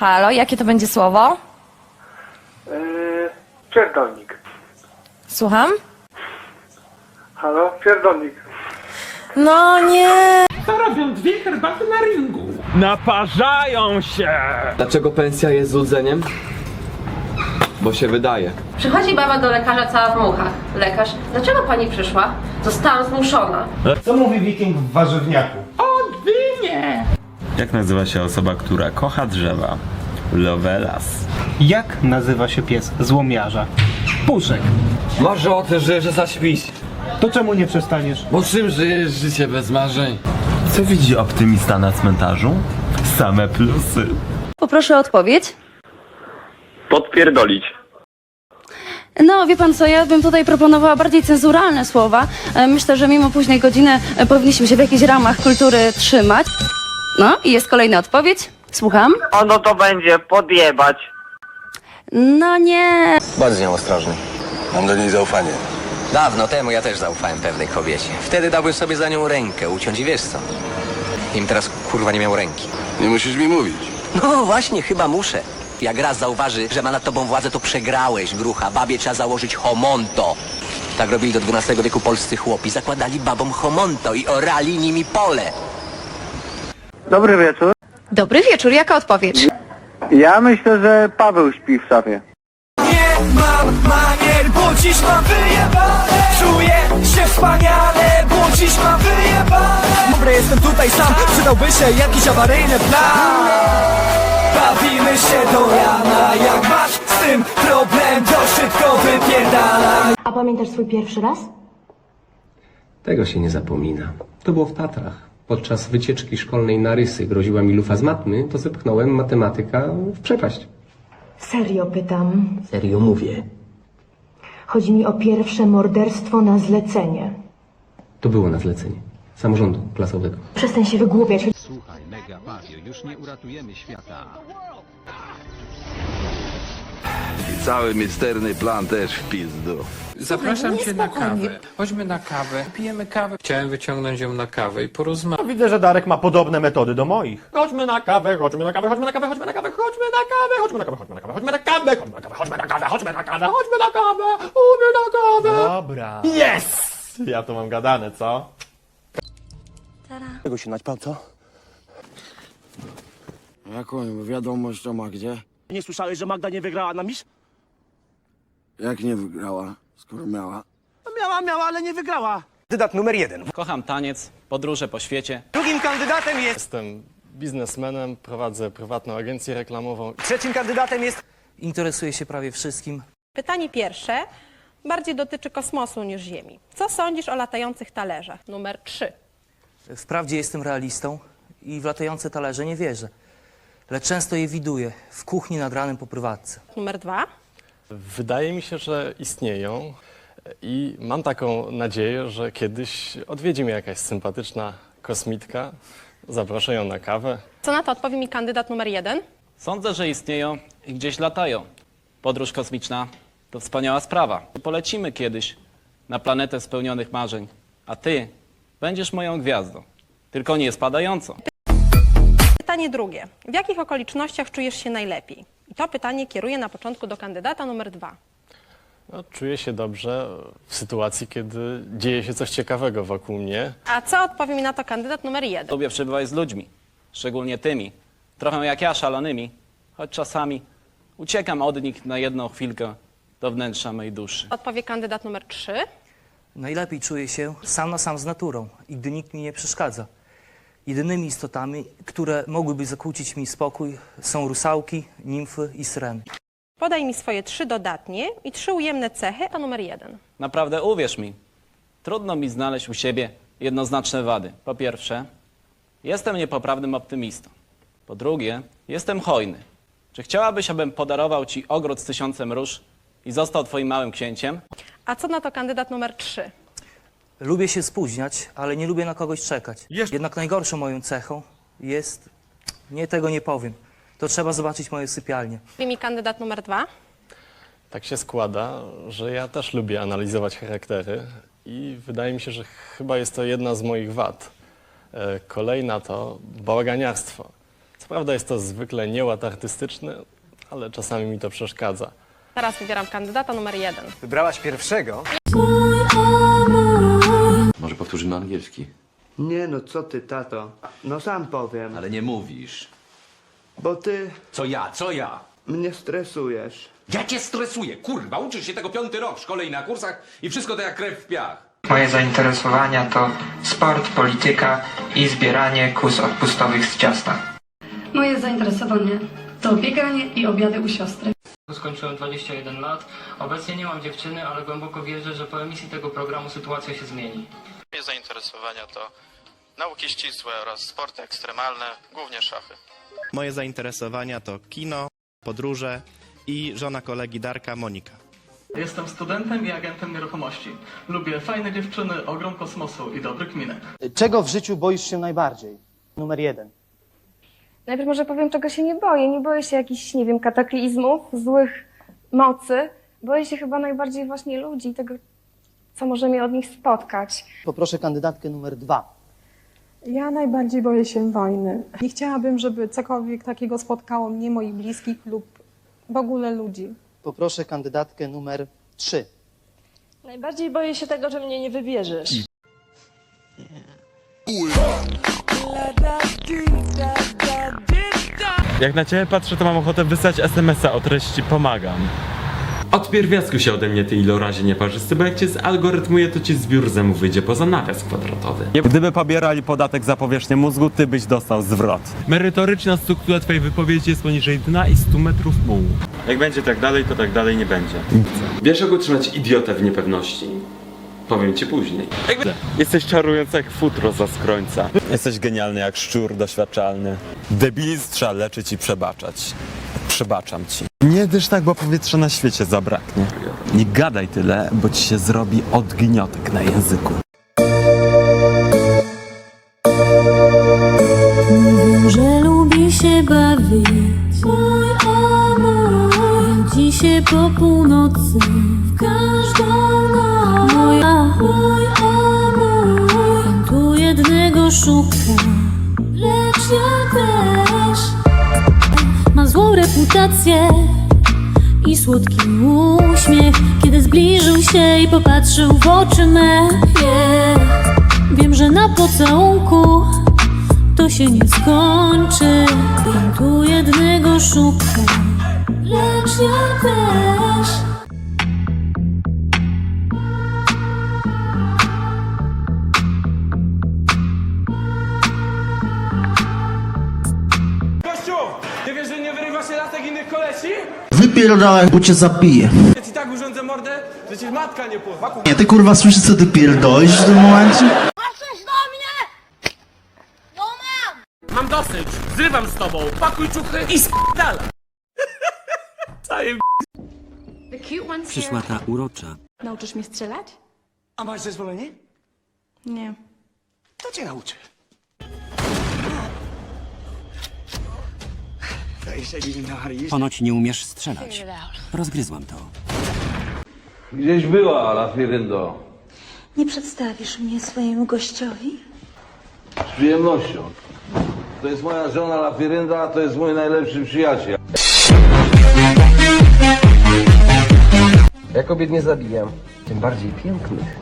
Halo, jakie to będzie słowo? Yy, pierdolnik. Słucham? Halo? Pierdolnik. No nie. Naparzają się! Dlaczego pensja jest złudzeniem? Bo się wydaje. Przychodzi baba do lekarza cała w muchach. Lekarz, dlaczego pani przyszła? Zostałam zmuszona. Co mówi wiking w warzywniaku? Jak nazywa się osoba, która kocha drzewa? Lovelas. Jak nazywa się pies złomiarza? Puszek. Masz o tym, że, że zaśpisz. To czemu nie przestaniesz? Bo czym żyjesz życie bez marzeń? Co widzi optymista na cmentarzu? Same plusy. Poproszę o odpowiedź. Podpierdolić. No, wie pan co, ja bym tutaj proponowała bardziej cenzuralne słowa. E, Myślę, że mimo późnej godziny e, powinniśmy się w jakichś ramach kultury trzymać. No i jest kolejna odpowiedź. Słucham. Ono to będzie podjebać. No nie. Bardzo z nią ostrożny. Mam do niej zaufanie. Dawno temu ja też zaufałem pewnej kobiecie. Wtedy dałbym sobie za nią rękę uciąć i wiesz co? Im teraz kurwa nie miał ręki. Nie musisz mi mówić. No właśnie, chyba muszę. Jak raz zauważy, że ma nad tobą władzę, to przegrałeś, grucha. Babie trzeba założyć homonto. Tak robili do XII wieku polscy chłopi. Zakładali babom homonto i orali nimi pole. Dobry wieczór. Dobry wieczór, jaka odpowiedź? Ja myślę, że Paweł śpi w szafie. Nie mam manier, bo dziś mam wyjebane Czuję się wspaniale, bo dziś mam wyjebane Dobry, jestem tutaj sam, przydałby się jakiś awaryjny plan Bawimy się do rana, jak masz z tym problem, to szybko wypierdalaj A pamiętasz swój pierwszy raz? Tego się nie zapomina. To było w Tatrach. Podczas wycieczki szkolnej na rysy groziła mi lufa z matmy, to zepchnąłem matematyka w przepaść. Serio pytam. Serio mówię. Chodzi mi o pierwsze morderstwo na zlecenie. To było na zlecenie samorządu klasowego. Przestań się wygłupiać. I cały misterny plan też w pizdu. Zapraszam cię na kawę, chodźmy na kawę, pijemy kawę Chciałem wyciągnąć ją na kawę i porozmawiać Widzę, że Darek ma podobne metody do moich. Chodźmy na kawę, chodźmy na kawę, chodźmy na kawę, chodźmy na kawę, chodźmy na kawę, chodźmy na kawę, chodźmy na kawę, chodźmy na kawę, chodźmy na kawę, chodźmy na kawę, chodźmy na kawę, chodźmy na kawę, chodźmy na kawę. Dobra. Yes! Ja to mam gadane, co? Czego się naćpał, co? Jaką wiadomość o Magdzie? Nie słyszałeś, że Magda nie wygrała na misz? Jak nie wygrała, skoro miała? Miała, miała, ale nie wygrała. Kandydat numer jeden. Kocham taniec, podróże po świecie. Drugim kandydatem jest... Jestem biznesmenem, prowadzę prywatną agencję reklamową. Trzecim kandydatem jest... Interesuję się prawie wszystkim. Pytanie pierwsze bardziej dotyczy kosmosu niż Ziemi. Co sądzisz o latających talerzach? Numer 3. Wprawdzie jestem realistą i w latające talerze nie wierzę. Lecz często je widuję w kuchni nad ranem po prywatce. Numer 2. Wydaje mi się, że istnieją i mam taką nadzieję, że kiedyś odwiedzi mnie jakaś sympatyczna kosmitka, zaproszę ją na kawę. Co na to odpowie mi kandydat numer 1? Sądzę, że istnieją i gdzieś latają. Podróż kosmiczna to wspaniała sprawa. Polecimy kiedyś na planetę spełnionych marzeń, a ty będziesz moją gwiazdą. Tylko nie spadającą. Pytanie drugie. W jakich okolicznościach czujesz się najlepiej? I to pytanie kieruję na początku do kandydata numer 2. No, czuję się dobrze w sytuacji, kiedy dzieje się coś ciekawego wokół mnie. A co odpowie mi na to kandydat numer 1? Lubię przebywać z ludźmi, szczególnie tymi, trochę jak ja, szalonymi, choć czasami uciekam od nich na jedną chwilkę do wnętrza mej duszy. Odpowie kandydat numer 3. Najlepiej czuję się sam na sam z naturą i gdy nikt mi nie przeszkadza. Jedynymi istotami, które mogłyby zakłócić mi spokój, są rusałki, nimfy i syreny. Podaj mi swoje trzy dodatnie i trzy ujemne cechy, a numer 1. Naprawdę uwierz mi, trudno mi znaleźć u siebie jednoznaczne wady. Po pierwsze, jestem niepoprawnym optymistą. Po drugie, jestem hojny. Czy chciałabyś, abym podarował ci ogród z tysiącem róż i został twoim małym księciem? A co na to kandydat numer 3? Lubię się spóźniać, ale nie lubię na kogoś czekać. Jednak najgorszą moją cechą jest, nie tego nie powiem, to trzeba zobaczyć moje sypialnie. Powie mi kandydat numer 2. Tak się składa, że ja też lubię analizować charaktery i wydaje mi się, że chyba jest to jedna z moich wad. E, Kolejna to bałaganiarstwo. Co prawda jest to zwykle nieład artystyczny, ale czasami mi to przeszkadza. Teraz wybieram kandydata numer jeden. Wybrałaś pierwszego? Powtórzymy angielski. Nie no, co ty, tato? No sam powiem, Ale nie mówisz. bo ty Co ja, co ja? mnie stresujesz. Ja cię stresuję, kurwa, uczysz się tego piąty rok w szkole i na kursach i wszystko to jak krew w piach. Moje zainteresowania to sport, polityka i zbieranie kus odpustowych z ciasta. Moje zainteresowanie to bieganie i obiady u siostry. Skończyłem 21 lat. Obecnie nie mam dziewczyny, ale głęboko wierzę, że po emisji tego programu sytuacja się zmieni. Moje zainteresowania to nauki ścisłe oraz sporty ekstremalne, głównie szachy. Moje zainteresowania to kino, podróże i żona kolegi Darka, Monika. Jestem studentem i agentem nieruchomości. Lubię fajne dziewczyny, ogrom kosmosu i dobry kminek. Czego w życiu boisz się najbardziej? Numer jeden. Najpierw może powiem, czego się nie boję. Nie boję się jakichś, nie wiem, kataklizmów, złych mocy. Boję się chyba najbardziej właśnie ludzi, tego, co może mnie od nich spotkać. Poproszę kandydatkę numer dwa. Ja najbardziej boję się wojny. Nie chciałabym, żeby cokolwiek takiego spotkało mnie, moich bliskich lub w ogóle ludzi. Poproszę kandydatkę numer trzy. Najbardziej boję się tego, że mnie nie wybierzesz. Jak na ciebie patrzę, to mam ochotę wysłać SMS-a o treści pomagam. Od pierwiastku się ode mnie ty ilorazie nieparzysty, bo jak cię zalgorytmuje, to ci zbiór zębów wyjdzie poza nawias kwadratowy. Gdyby pobierali podatek za powierzchnię mózgu, ty byś dostał zwrot. Merytoryczna struktura twojej wypowiedzi jest poniżej dna i 100 metrów mułu. Jak będzie tak dalej, to tak dalej nie będzie. Wiesz jak utrzymać idiotę w niepewności? Powiem ci później. Jesteś czarujący jak futro za skrońca. Jesteś genialny jak szczur doświadczalny. Debilizm trzeba leczyć i przebaczać. Przebaczam ci. Nie dysz tak, bo powietrza na świecie zabraknie. Nie gadaj tyle, bo ci się zrobi odgniotek na języku. że lubi się bawić. Mój amor, dzisiaj po północy, w każdą noc. Mój, mój amor, tu jednego szuka, reputację i słodki uśmiech, kiedy zbliżył się i popatrzył w oczy me. Yeah. Wiem, że na pocałunku to się nie skończy. Wiem, tu jednego szukam, lecz ja też. 18-latek innych kolesi? Wypierdalaj, bo cię zabiję. Ja ci tak urządzę mordę, że cię matka nie pozna. Nie, ty kurwa słyszysz co ty pierdolisz w tym momencie? Patrzysz do mnie! No mam! Mam dosyć, zrywam z tobą, pakuj ciuchy i spadala! Staję Przyszła ta urocza. Nauczysz mnie strzelać? A masz zezwolenie? Nie. To cię nauczę. Ponoć nie umiesz strzelać. Rozgryzłam to. Gdzieś była, Lafiryndo. Nie przedstawisz mnie swojemu gościowi? Z przyjemnością. To jest moja żona Lafirynda, a to jest mój najlepszy przyjaciel. Ja kobiet nie zabijam. Tym bardziej pięknych.